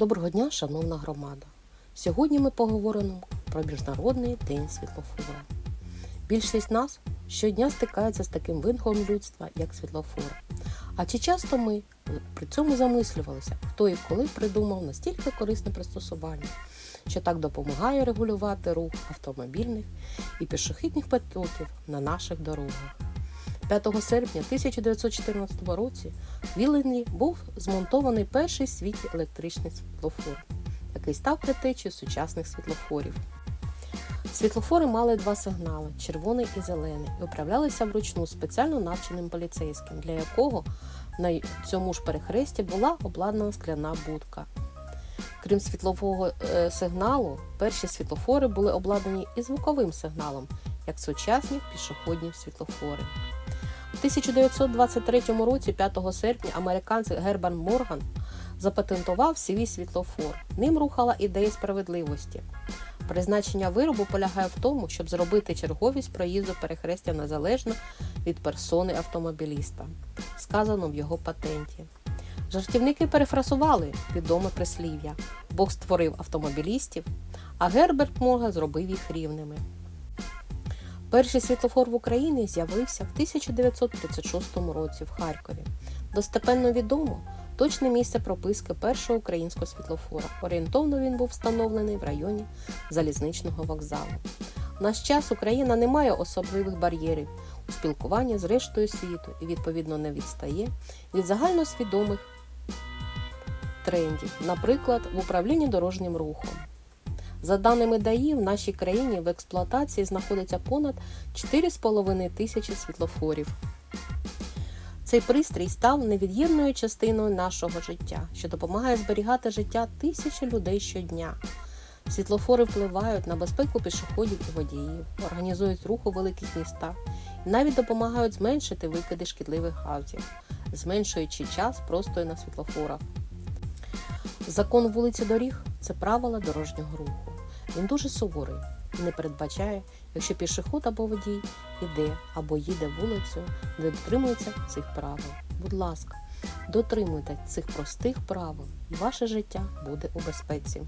Доброго дня, шановна громада! Сьогодні ми поговоримо про Міжнародний день світлофора. Більшість нас щодня стикається з таким вингом людства, як світлофор. А чи часто ми при цьому замислювалися, хто і коли придумав настільки корисне пристосування, що так допомагає регулювати рух автомобільних і пішохідних потоків на наших дорогах? 5 серпня 1914 році в Вілені був змонтований перший в світі електричний світлофор, який став предтечею сучасних світлофорів. Світлофори мали два сигнали червоний і зелений, і управлялися вручну спеціально навченим поліцейським, для якого на цьому ж перехресті була обладнана скляна будка. Крім світлового е, сигналу, перші світлофори були обладнані і звуковим сигналом, як сучасні пішохідні світлофори. У 1923 році, 5 серпня, американець Гербан Морган запатентував свій світлофор. Ним рухала ідея справедливості. Призначення виробу полягає в тому, щоб зробити черговість проїзду перехрестя незалежно від персони автомобіліста, сказано в його патенті. Жартівники перефразували відоме прислів'я Бог створив автомобілістів, а Герберт Морган зробив їх рівними. Перший світлофор в Україні з'явився в 1936 році в Харкові. Достепенно відомо точне місце прописки першого українського світлофора. Орієнтовно він був встановлений в районі залізничного вокзалу. В наш час Україна не має особливих бар'єрів у спілкуванні з рештою світу і, відповідно, не відстає від загальносвідомих трендів, наприклад, в управлінні дорожнім рухом. За даними ДАІ, в нашій країні в експлуатації знаходиться понад 4,5 тисячі світлофорів. Цей пристрій став невід'ємною частиною нашого життя, що допомагає зберігати життя тисячі людей щодня. Світлофори впливають на безпеку пішоходів і водіїв, організують рух у великих містах і навіть допомагають зменшити викиди шкідливих газів, зменшуючи час простою на світлофорах. Закон вулиці доріг це правила дорожнього руху. Він дуже суворий і не передбачає, якщо пішохід або водій іде або їде вулицею, не дотримується цих правил. Будь ласка, дотримуйте цих простих правил, і ваше життя буде у безпеці.